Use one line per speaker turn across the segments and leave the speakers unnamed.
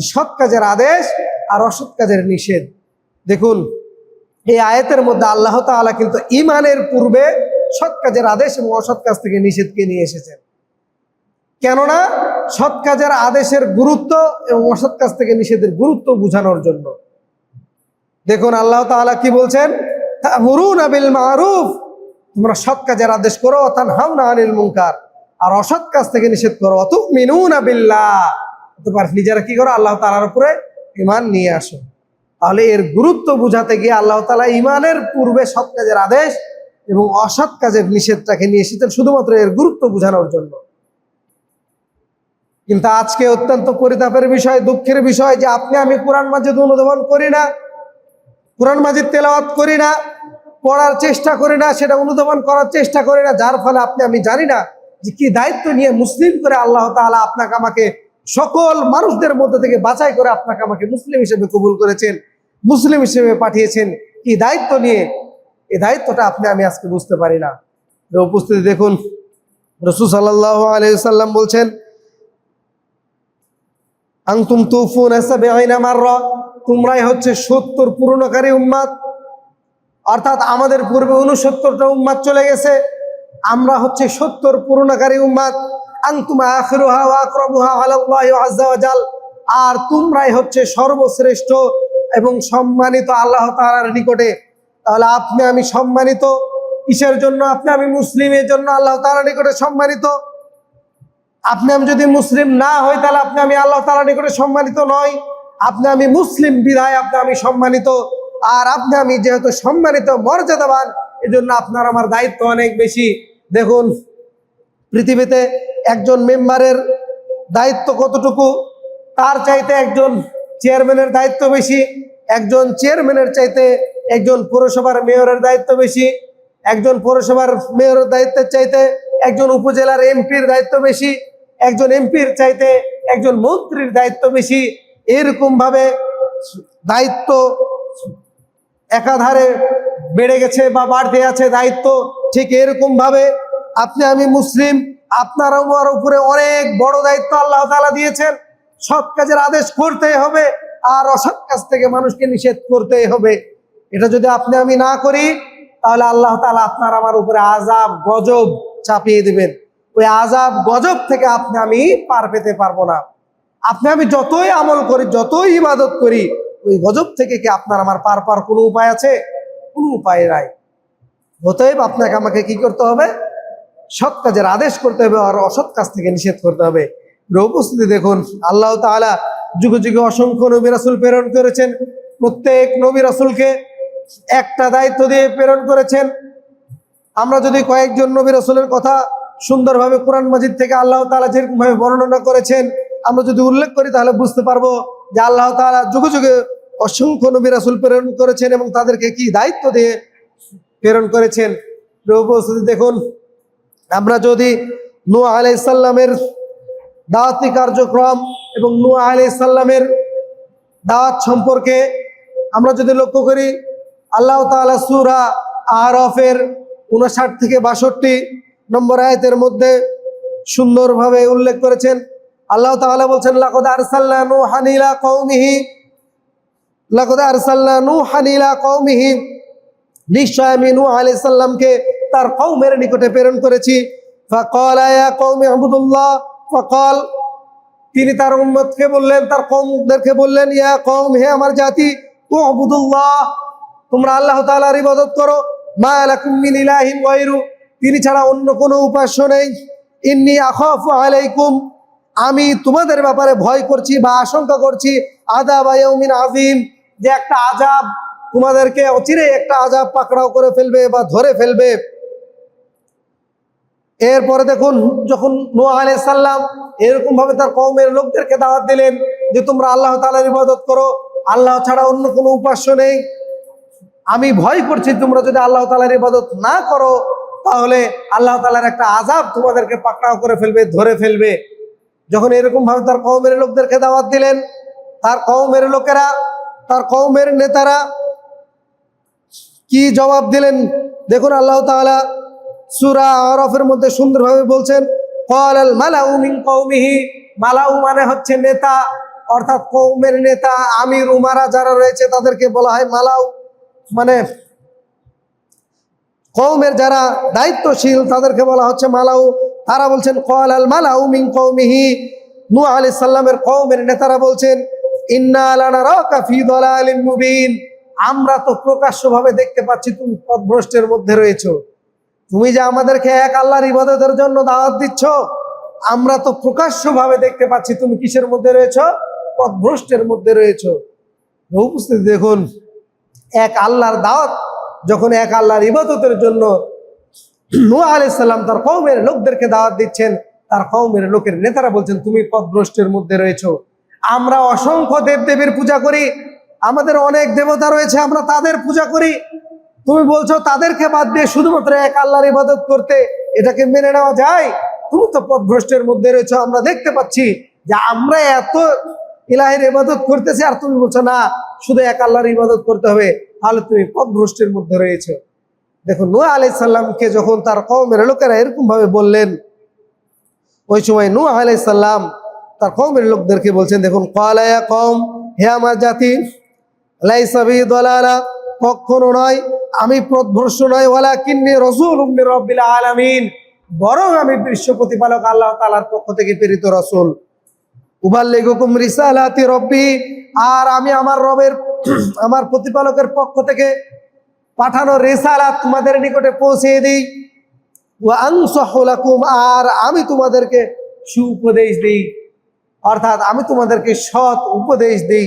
সৎ কাজের আদেশ আর অসৎ কাজের নিষেধ। দেখুন, এই আয়াতের মধ্যে আল্লাহ তাআলা কিন্তু ইমানের পূর্বে সৎ কাজের আদেশ এবং অসৎ কাজ থেকে নিষেধকে নিয়ে এসেছেন। কেননা, সৎ কাজের আদেশের গুরুত্ব এবং অসৎ কাজ থেকে নিষেধের গুরুত্ব বোঝানোর জন্য। দেখুন, আল্লাহ তাআলা কি বলছেন? তা'মুরুনা বিল মারুফ তোমরা সৎ কাজের আদেশ করো তানহাউনা আনিল মুনকার আর অসৎ কাজ থেকে নিষেধ করো তুমিনুনা বিল্লাহ অতঃপর নিজেরা কি করো? আল্লাহ তালার উপরে ঈমান নিয়ে আসো। তাহলে এর গুরুত্ব বোঝাতে গিয়ে আল্লাহ তালা ঈমানের পূর্বে সৎ কাজের আদেশ এবং অসৎ কাজের নিষেধটাকে নিয়ে এসেছেন, শুধুমাত্র এর গুরুত্ব বোঝানোর জন্য। কিন্তু আজকে অত্যন্ত পরিতাপের বিষয়, দুঃখের বিষয় যে আপনি আমি কোরআন মাজিদ অনুধাবন করি না, কোরআন মাজিদ তেলাওয়াত করি না, পড়ার চেষ্টা করি না, সেটা অনুধাবন করার চেষ্টা করি না, যার ফলে আপনি, আমি জানি না যে কি দায়িত্ব নিয়ে মুসলিম করে আল্লাহ তাআলা আপনাকে আমাকে সকল মানুষদের মধ্যে থেকে বাছাই করে আপনাকে আমাকে মুসলিম হিসেবে কবুল করেছেন, মুসলিম হিসেবে পাঠিয়েছেন। কি দায়িত্ব নিয়ে? এই দায়িত্বটা আপনি, আমি আজকে বুঝতে পারি না। উপস্থিতি দেখুন, রসুল সাল্লাহ আলাইসাল্লাম বলছেন আংতুম তুফুন তোমরাই হচ্ছে সত্তর পূর্ণকারী উম্মাদ। অর্থাৎ আমাদের পূর্বে উনসত্তরটা উম্মাদ চলে গেছে, আমরা হচ্ছে সত্তর পূর্ণকারী উম্মাদ। আর তোমরাই হচ্ছে সর্বশ্রেষ্ঠ এবং সম্মানিত আল্লাহ তাআলার নিকটে। তাহলে আপনি আমি সম্মানিত, কিসের জন্য? আপনি আমি মুসলিমের জন্য আল্লাহ তাআলার নিকটে সম্মানিত। আপনি আমি যদি মুসলিম না হই, তাহলে আপনি আমি আল্লাহ তাআলার নিকটে সম্মানিত নয় আপনি আমি মুসলিম বিধায় আপনি আমি সম্মানিত। আর আপনি আমি যেহেতু সম্মানিত, মর্যাদাবান, এজন্য আপনার আমার দায়িত্ব অনেক বেশি। দেখুন, পৃথিবীতে একজন মেম্বারের দায়িত্ব কতটুকু? তার চাইতে একজন চেয়ারম্যানের দায়িত্ব বেশি, একজন চেয়ারম্যানের চাইতে একজন পৌরসভার মেয়রের দায়িত্ব বেশি, একজন পৌরসভার মেয়রের দায়িত্বের চাইতে একজন উপজেলার এমপির দায়িত্ব বেশি, একজন এমপির চাইতে একজন মন্ত্রীর দায়িত্ব বেশি। এরকম ভাবে দায়িত্ব একাধারে বেড়ে গেছে বা বাড়তে আছে দায়িত্ব। ঠিক এরকম ভাবে আপনি আমি মুসলিম আপনার উপরে অনেক বড় দায়িত্ব আল্লাহ তালা দিয়েছেন। সৎ কাজের আদেশ করতেই হবে আর অসৎ কাজ থেকে মানুষকে নিষেধ করতেই হবে। এটা যদি আপনি আমি না করি, তাহলে আল্লাহ তালা আপনার আমার উপরে আজাব গজব চাপিয়ে দিবেন। ওই আজাব গজব থেকে আপনি আমি পার পেতে পারব না। আপনি আমি যতই আমল করি, যতই ইবাদত করি, ওই গজব থেকে কি আপনার আমার পার পার কোনো উপায় আছে? কোনো উপায় নাই। অতএব আপনাকে আমাকে কি করতে হবে? সৎ কাজের আদেশ করতে হবে আর অসৎ কাজ থেকে নিষেধ করতে হবে। উপস্থিতি দেখুন, আল্লাহ তাআলা যুগে যুগে অসংখ্য নবী রাসূল প্রেরণ করেছেন। প্রত্যেক নবী রাসূলকে একটা দায়িত্ব দিয়ে প্রেরণ করেছেন। আমরা যদি কয়েকজন নবী রাসূলের কথা সুন্দরভাবে কোরআন মাজিদ থেকে আল্লাহ তাআলা যেরকম ভাবে বর্ণনা করেছেন, আমরা যদি উল্লেখ করি তাহলে বুঝতে পারব যে আল্লাহ তাআলা যুগে যুগে অসংখ্য নবী রাসূল প্রেরণ করেছেন এবং তাদেরকে কি দায়িত্ব দিয়ে প্রেরণ করেছেন। দেখুন আমরা যদি নূহ আলাইহিস সালামের দাওয়াতি কার্যক্রম এবং নূহ আলাইহিস সালামের দাওয়াত সম্পর্কে আমরা যদি লক্ষ্য করি, আল্লাহ তাআলা সূরা আরফের উনষাট থেকে বাষট্টি নম্বর আয়তের মধ্যে সুন্দরভাবে উল্লেখ করেছেন। আল্লাহ তাআলা বলছেন, লাকদ আরসালনা নূহান কওমিহি লাকদ আরসালনা নূহান কওমিহি। নিশ্চয় আমি নূহ আলাইহিস সালামকে তার কওমের নিকটে প্রেরণ করেছি। তিনি তার উম্মতকে বললেন, তার কৌমদেরকে বললেন, ইয়া কওম, হে আমার জাতি উবুদুল্লাহ তোমরা আল্লাহ তাআলার ইবাদত করো। মা তিনি ছাড়া অন্য কোনো উপাস্য নেই। ইন্নি আখাফু আলাইকুম, আমি তোমাদের ব্যাপারে ভয় করছি বা আশঙ্কা করছি। আদাব আযীম, যে একটা আজাব তোমাদেরকে অচিরে একটা আজাব পাকড়াও করে ফেলবে বা ধরে ফেলবে। এরপরে দেখুন, যখন নোয়া আলাই সাল্লাম এরকম ভাবে তার কৌমের লোকদেরকে দাওয়াত দিলেন যে, তোমরা আল্লাহ তালার ইবাদত করো, আল্লাহ ছাড়া অন্য কোনো উপাস্য নেই। আমি ভয় করছি তোমরা যদি আল্লাহ তালার ইবাদত না করো, তাহলে আল্লাহ তালার একটা আজাব তোমাদেরকে পাকড়াও করে ফেলবে, ধরে ফেলবে। যখন এরকম ভাবে তার কৌমের লোকদেরকে দাওয়াত দিলেন, তার কৌমের লোকেরা, তার কৌমের নেতারা কি জবাব দিলেন? দেখুন, আল্লাহ তাআলা সূরা আরফের মধ্যে সুন্দরভাবে বলছেন ক্বালাল মালাউ মিন কওমিহি। মালাউ মানে হচ্ছে নেতা, অর্থাৎ কৌমের নেতা, আমির, উমারা যারা রয়েছে তাদেরকে বলা হয় মালাউ। মানে কৌমের যারা দায়িত্বশীল তাদেরকে বলা হচ্ছে মালাউ। তারা বলছেন কল আল মালাউ মিন কৌমিহি নূহ আলাইহিস সালামের কৌমের নেতারা বলছেন, ইন্না আমরা তো প্রকাশ্যভাবে দেখতে পাচ্ছি, তুমি পথভ্রষ্টের মধ্যে রয়েছো। তুমি যে আমাদেরকে এক আল্লাহর ইবাদতের জন্য দাওয়াত দিচ্ছ, আমরা তো প্রকাশ্যভাবে দেখতে পাচ্ছি তুমি কিসের মধ্যে রয়েছো? পথভ্রষ্টের মধ্যে রয়েছো। উপস্থিত দেখুন, এক আল্লাহর দাওয়াত, যখন এক আল্লাহর ইবাদতের জন্য নূহ আলাইহিস সালাম তার কওমের লোকদেরকে দাওয়াত দিচ্ছেন, তার কওমের লোকের নেতারা বলছেন, তুমি পথভ্রষ্টের মধ্যে রয়েছো। আমরা অসংখ্য দেবদেবীর পূজা করি, আমাদের অনেক দেবতা রয়েছে, আমরা তাদের পূজা করি। তুমি বলছো তাদেরকে বাদ দিয়ে শুধুমাত্র এক আল্লাহর ইবাদত করতে এটাকে মেনে নেওয়া যায়? তুমি তো পথভ্রষ্টের মধ্যে রয়েছো, আমরা দেখতে পাচ্ছি যে আমরা এত ইলাহের ইবাদত করতেছি আর তুমি বলছো না, শুধু এক আল্লাহর ইবাদত করতে হবে, তাহলে তুমি পথভ্রষ্টের মধ্যে রয়েছো। দেখুন নূহ আলাইহিস সালামকে যখন তার কওমের লোকেরা এরকম ভাবে বললেন, ওই সময় নূহ আলাইহিস সালাম তার কওমের লোকদেরকে বলছেন, দেখুন কালায়া কম হে আমার জাতি কখনো নয় আমি পথভ্রষ্ট নয় ওয়ালা কিন্নি রসুল রব্বিল আলামিন। বরং আমি বিশ্ব প্রতিপালক আল্লাহ তাআলার পক্ষ থেকে প্রেরিত রসুল। উবাল্লিগুকুম রিসালাতি রব্বি। আর আমি আমার রবের, আমার প্রতিপালকের পক্ষ থেকে পাঠানো রিসালাত তোমাদের নিকটে পৌঁছে দিই। আর আমি তোমাদেরকে সুউপদেশ দিই। অর্থাৎ আমি তোমাদেরকে সৎ উপদেশ দিই।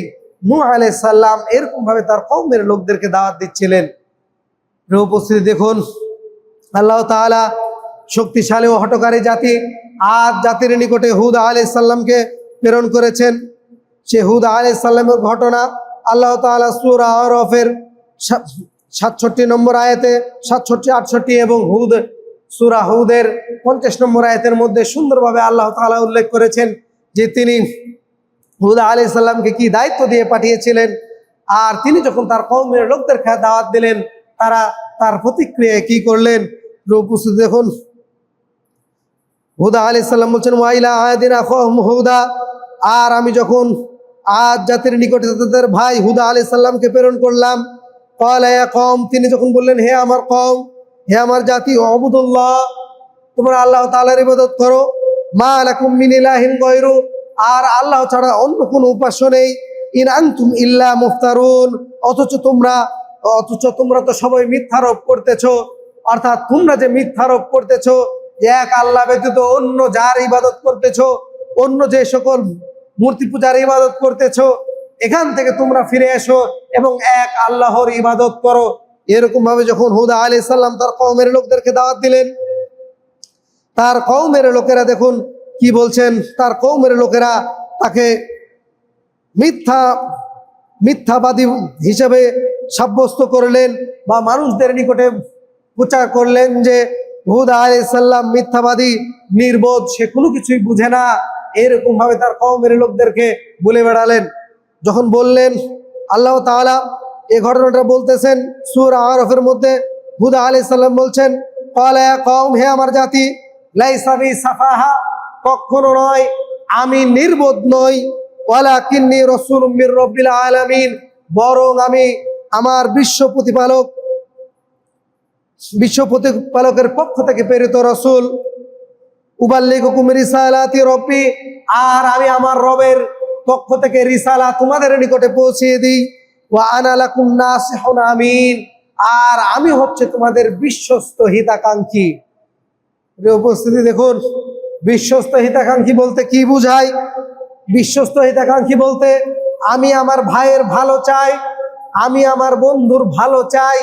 নূহ আলাইহিস সালাম এরকম ভাবে তার কওমের লোকদেরকে দাওয়াত দিচ্ছিলেন। উপস্থিতি দেখুন। আল্লাহ তাআলা শক্তিশালী ও হটকারী জাতি আর জাতির নিকটে হুদ আলাইহিস সালামকে প্রেরণ করেছেন। সে হুদ আলাইহিস সালামের ঘটনা আল্লাহ তাআলা সূরা আরফের সাতষট্টি নম্বর আয়াতে, সাতষট্টি, আটষট্টি এবং হুদ, সূরা হুদের পঞ্চাশ নম্বর আয়াতের মধ্যে সুন্দরভাবে আল্লাহ তাআলা উল্লেখ করেছেন যে তিনি হুদা আলি সাল্লামকে কি দায়িত্ব দিয়ে পাঠিয়েছিলেন, আর তিনি যখন তার কৌমের লোকদের দাওয়াত দিলেন তারা তার প্রতিক্রিয়ায় কি করলেন? উপস্থিত দেখুন। হুদা আলি সাল্লাম বলছেন ওয়াইলা আয়াদিন হুদা। আর আমি যখন আজ জাতির নিকটে তাদের ভাই হুদা আলি সাল্লামকে প্রেরণ করলাম কলায়া কম তিনি যখন বললেন, হে আমার কম হে আমার জাতি অবুদুল্লাহ তোমরা আল্লাহ তাআলার ইবাদত করো। মা লাকুম মিন ইলাহিন গায়রু। আর আল্লাহ ছাড়া অন্য কোনো উপাস্য নেই। ইন আনতুম ইল্লা মুফতারুন। অথচ তোমরা অথচ তোমরা তো সবাই মিথ্যারোপ করতেছ। অর্থাৎ তোমরা যে মিথ্যারোপ করতেছো এক আল্লাহ ব্যতীত অন্য যার ইবাদত করতেছ, অন্য যে সকল মূর্তি পূজার ইবাদত করতেছ, এখান থেকে তোমরা ফিরে এসো এবং এক আল্লাহর ইবাদত করো। এরকম ভাবে যখন হুদা আলী সাল্লাম তার কওমের লোকদেরকে দাওয়াত দিলেন, তার কৌমের লোকেরা দেখুন কি বলছেন, তার কৌমের লোকেরা তাকে মিথ্যা, মিথ্যাবাদী হিসেবে সাব্যস্ত করলেন বা মানুষদের নিকটে প্রচার করলেন যে হুদা আলাইসাল্লাম মিথ্যাবাদী, নির্বোধ, সে কোনো কিছুই বুঝে না। এরকম ভাবে তার কৌমের লোকদেরকে বলে বেড়ালেন। যখন বললেন, আল্লাহ তাআলা এ ঘটনাটা বলতেছেন, সুর আরফের মধ্যে হুদা আলাইসাল্লাম বলছেন কম হে আমার জাতি সাফাহা, কখনো নয়, আমি নির্বোধ নই। ওয়ালা কিন্নি রসুল রব্বিল আলামিন, বরং আমি আমার বিশ্ব প্রতিপালক, বিশ্ব প্রতিপালকের পক্ষ থেকে প্রেরিত রসুল উবাল্লিকুম রিসালাতি রব্বি, আর আমি আমার রবের পক্ষ থেকে রিসালা তোমাদের নিকটে পৌঁছিয়ে দিই। ওয়া আনা লাকুম নাসিহুন আমিন। আর আমি হচ্ছে তোমাদের বিশ্বস্ত হিতাকাঙ্ক্ষী। উপস্থিতি, দেখুন, বিশ্বস্ত হিতাকাঙ্ক্ষী বলতে কি বুঝায়? বিশ্বস্ত হিতাকাঙ্ক্ষী বলতে, আমি আমার ভাইয়ের ভালো চাই আমি আমার বন্ধুর ভালো চাই।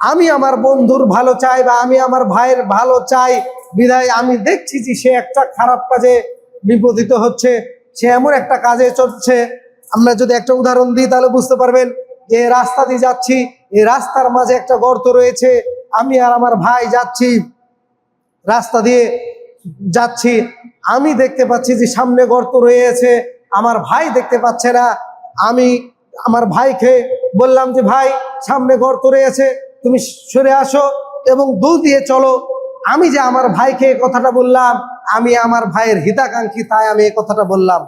আমি আমার বন্ধুর ভালো চাই বা আমি আমার ভাইয়ের ভালো চাই। বিধায় আমি দেখছি যে সে একটা খারাপ কাজে বিপদিত হচ্ছে। সে এমন একটা কাজে চলছে। আমরা যদি একটা উদাহরণ দিই তাহলে বুঝতে পারবেন যে রাস্তা দিয়ে যাচ্ছি, এই রাস্তার মাঝে একটা গর্ত রয়েছে। আমি আর আমার ভাই যাচ্ছি, রাস্তা দিয়ে যাচ্ছি। আমি দেখতে পাচ্ছি যে সামনে গর্ত রয়েছে। আমার ভাই দেখতে পাচ্ছে না। আমি আমার ভাইকে বললাম যে, ভাই, সামনে গর্ত রয়েছে তুমি সরে আসো এবং দৌড় দিয়ে চলো। আমি যে আমার ভাইকে কথাটা বললাম, আমি আমার ভাইয়ের হিতাকাঙ্ক্ষী তাই আমি এই কথাটা বললাম।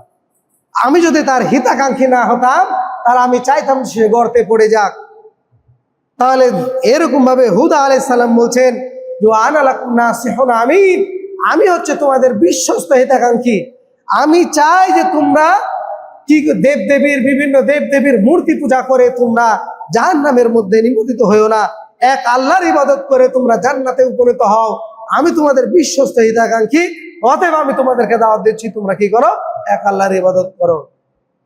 আমি যদি তার হিতাকাঙ্ক্ষী না হতাম, তাহলে আমি চাইতাম সে গর্তে পড়ে যাক। তাহলে এরকম ভাবে হুদা আলাই সাল্লাম বলছেন, যে আনালাকুন্না সেহন আমি আমি হচ্ছে তোমাদের বিশ্বস্ত হিতাকাঙ্ক্ষী। আমি চাই যে তোমরা কি দেব দেবীর বিভিন্ন দেব দেবীর মূর্তি পূজা করে তোমরা জাহান নামের মধ্যে নিমোদিত হইও না। এক আল্লাহর ইবাদত করে তোমরা জান্নাতে উপনীত হও। আমি তোমাদের বিশ্বস্ত হিতাকাঙ্ক্ষী, অতএব আমি তোমাদেরকে দাওয়াত দিচ্ছি, তোমরা কি করো? এক আল্লাহর ইবাদত করো।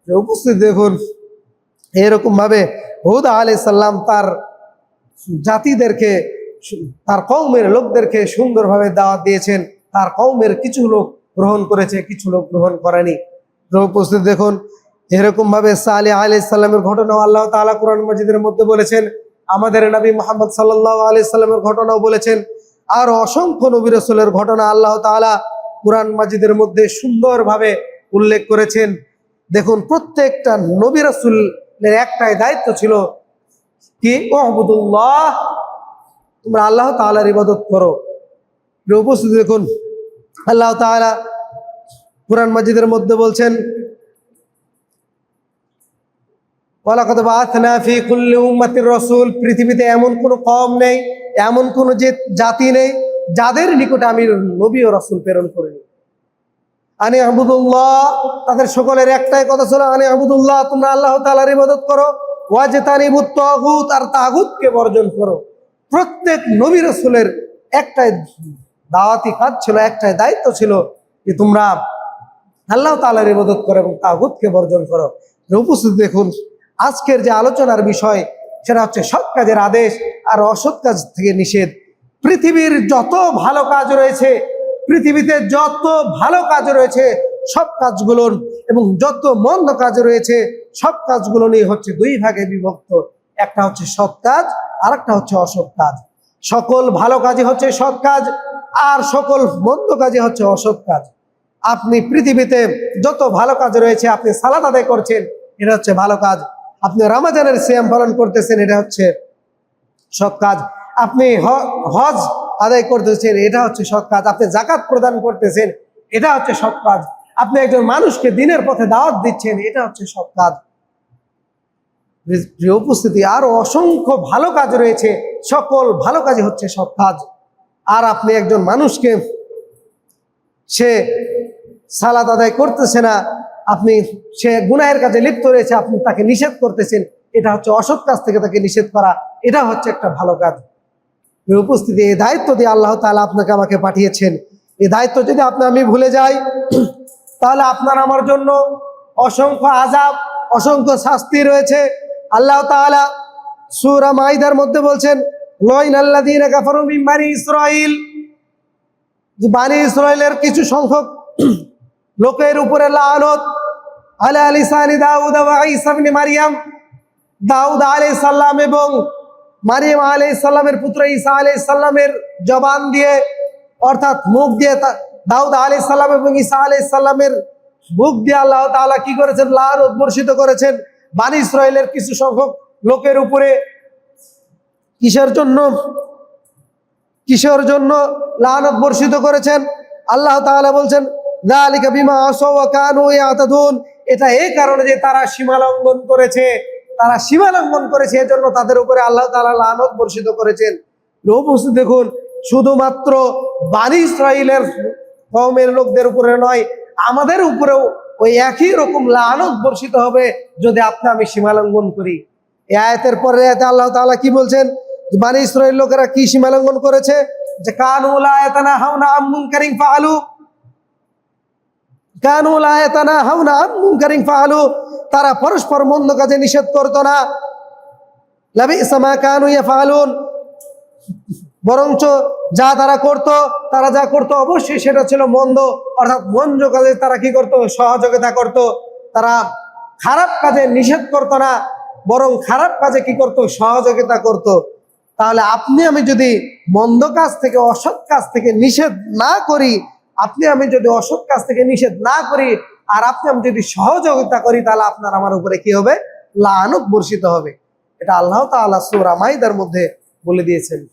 উপস্থিত দেখুন, এরকম ভাবে হুদা আলাই সাল্লাম তার জাতিদেরকে, তার কৌমের লোকদেরকে সুন্দরভাবে দাওয়াত দিয়েছেন। তার কৌমের কিছু লোক গ্রহণ করেছে, কিছু লোক গ্রহণ করেনি। উপস্থিত দেখুন এরকম ভাবে সালে আলি সাল্লামের ঘটনা আল্লাহ তাআলা কোরআন মজিদের মধ্যে বলেছেন, আমাদের নবী মোহাম্মদ সাল্লাহ আলি সাল্লামের ঘটনাও বলেছেন, আর অসংখ্য নবী রসুলের ঘটনা আল্লাহ তাআলা কোরআন মাজিদের মধ্যে সুন্দরভাবে উল্লেখ করেছেন। দেখুন, প্রত্যেকটা নবী রসুলের একটাই দায়িত্ব ছিল কি? ও আবুদুল্লাহ তোমরা আল্লাহ তাআলার ইবাদত করো। উপস্থিতি দেখুন, আল্লাহ তাআলা কোরআন মাজিদের মধ্যে বলছেন, ওয়ালাকাদ বাআথনা ফি কুল্লি রাসূল, পৃথিবীতে এমন কোনো কম নেই, এমন কোনো যে জাতি নেই যাদের নিকটে আমি নবী ও রাসূল প্রেরণ করিনি। আনি আবুদুল্লাহ, তাদের সকলের একটাই কথা ছিল, আনি আবুদুল্লাহ, তোমরা আল্লাহ তাআলার ইবাদত করো ওয়াজতানিবুত তাগুত, আর তাগুতকে বর্জন করো। প্রত্যেক নবী রসুলের একটাই দাওয়াতি কাজ ছিল, একটাই দায়িত্ব ছিল যে তোমরা আল্লাহ তাআলার ইবাদত করো এবং তাগুতকে বর্জন করো। উপস্থিত দেখুন, আজকের যে আলোচনার বিষয়, সেটা হচ্ছে সৎ কাজের আদেশ আর অসৎ কাজ থেকে নিষেধ। পৃথিবীর যত ভালো কাজ রয়েছে, পৃথিবীতে যত ভালো কাজ রয়েছে, সব কাজগুলোর এবং যত মন্দ কাজ রয়েছে, সব কাজগুলো নিয়ে হচ্ছে দুই ভাগে বিভক্ত। একটা হচ্ছে সৎ কাজ আর একটা হচ্ছে অসৎ কাজ। সকল ভালো কাজই হচ্ছে সৎ কাজ, আর সকল মন্দ কাজই হচ্ছে অসৎ কাজ। আপনি পৃথিবীতে যত ভালো কাজ রয়েছে, আপনি সালাদ আদায় করছেন, এটা হচ্ছে ভালো কাজ। আপনি রামাজানের সিয়াম পালন করতেছেন, এটা হচ্ছে সৎ কাজ। আপনি হজ আদায় করতেছেন, এটা হচ্ছে সৎ কাজ। আপনি জাকাত প্রদান করতেছেন, এটা হচ্ছে সৎ কাজ। আপনি একজন মানুষকে দিনের পথে দাওয়াত দিচ্ছেন, এটা হচ্ছে সৎ কাজ। উপস্থিতি, আরও অসংখ্য ভালো কাজ রয়েছে, সকল ভালো কাজই হচ্ছে সৎ কাজ। আর আপনি একজন মানুষকে, সে সালাদ আদায় করতেছে না, আপনি সে গুনাহের কাজে লিপ্ত রয়েছে, আপনি তাকে নিষেধ করতেছেন, এটা হচ্ছে অসৎ কাজ থেকে তাকে নিষেধ করা, এটা হচ্ছে একটা ভালো কাজ। উপস্থিতি, এই দায়িত্ব দিয়ে আল্লাহ তাআলা আপনাকে আমাকে পাঠিয়েছেন। এই দায়িত্ব যদি আপনি আমি ভুলে যাই, তাহলে আপনার আমার জন্য অসংখ্য আজাব অসংখ্য শাস্তি রয়েছে। আল্লাহ তাআলা সূরা মাইদার মধ্যে বলছেন, লইন কাফারু মিন বানি বানি ইসরায়েলের কিছু সংখ্যক লোকের উপরে লানত আলা লিসানি দাউদ ওয়া মারিয়াম। দাউদ আলাইহিস সালাম এবং মারিয়াম আলাইহিস সালামের পুত্র ঈসা আলাইহিস সালামের জবান দিয়ে, অর্থাৎ মুখ দিয়ে দাউদ আলাইহিস সালাম এবং ঈসা আলাইহিস সালামের মুখ দিয়ে আল্লাহ তাআলা কি করেছেন? লানত বর্ষিত করেছেন। বানি ইসরায়েলের কিছু সংখ্যক লোকের উপরে কিসের জন্য? কিসের জন্য লানত বর্ষিত করেছেন? আল্লাহ তাআলা বলছেন বিমা আসাউ ওয়া কানু ইয়াতাদুন এটা এই কারণে যে তারা সীমা লঙ্ঘন করেছে। তারা সীমা লঙ্ঘন করেছে, এজন্য তাদের উপরে আল্লাহ তাআলা লানত বর্ষিত করেছেন। উপস্থিত দেখুন, শুধুমাত্র বানি ইসরাইলের কওমের লোকদের উপরে নয়, আমাদের উপরেও ওই একই রকম লানত বর্ষিত হবে যদি আপনি আমি সীমা লঙ্ঘন করি। এই আয়াতের পরে আয়াতে আল্লাহ তাআলা কি বলছেন? বানি ইসরায়েল লোকেরা কি সীমা লঙ্ঘন করেছে? যে কানু লা ইয়াতানাহাউনা আম মুনকারিন ফাআলু। তারা পরস্পর মন্দ কাজে নিষেধ করতো না। ইয়াফআলুন। বরঞ্চ যা তারা করত, তারা যা করত অবশ্যই সেটা ছিল মন্দ। অর্থাৎ মন্দ কাজে তারা কি করত? সহযোগিতা করত। তারা খারাপ কাজে নিষেধ করত না। বরং খারাপ কাজে কি করত? সহযোগিতা করত। তাহলে আপনি আমি যদি মন্দ কাজ থেকে, অসৎ কাজ থেকে নিষেধ না করি আপনি আমি যদি অসৎ কাজ থেকে নিষেধ না করি, আর আপনি আমি যদি সহযোগিতা করি, তাহলে আপনার আমার উপরে কি হবে? লানত বর্ষিত হবে। এটা আল্লাহ তাআলা সূরা মাইদার মধ্যে বলে দিয়েছেন।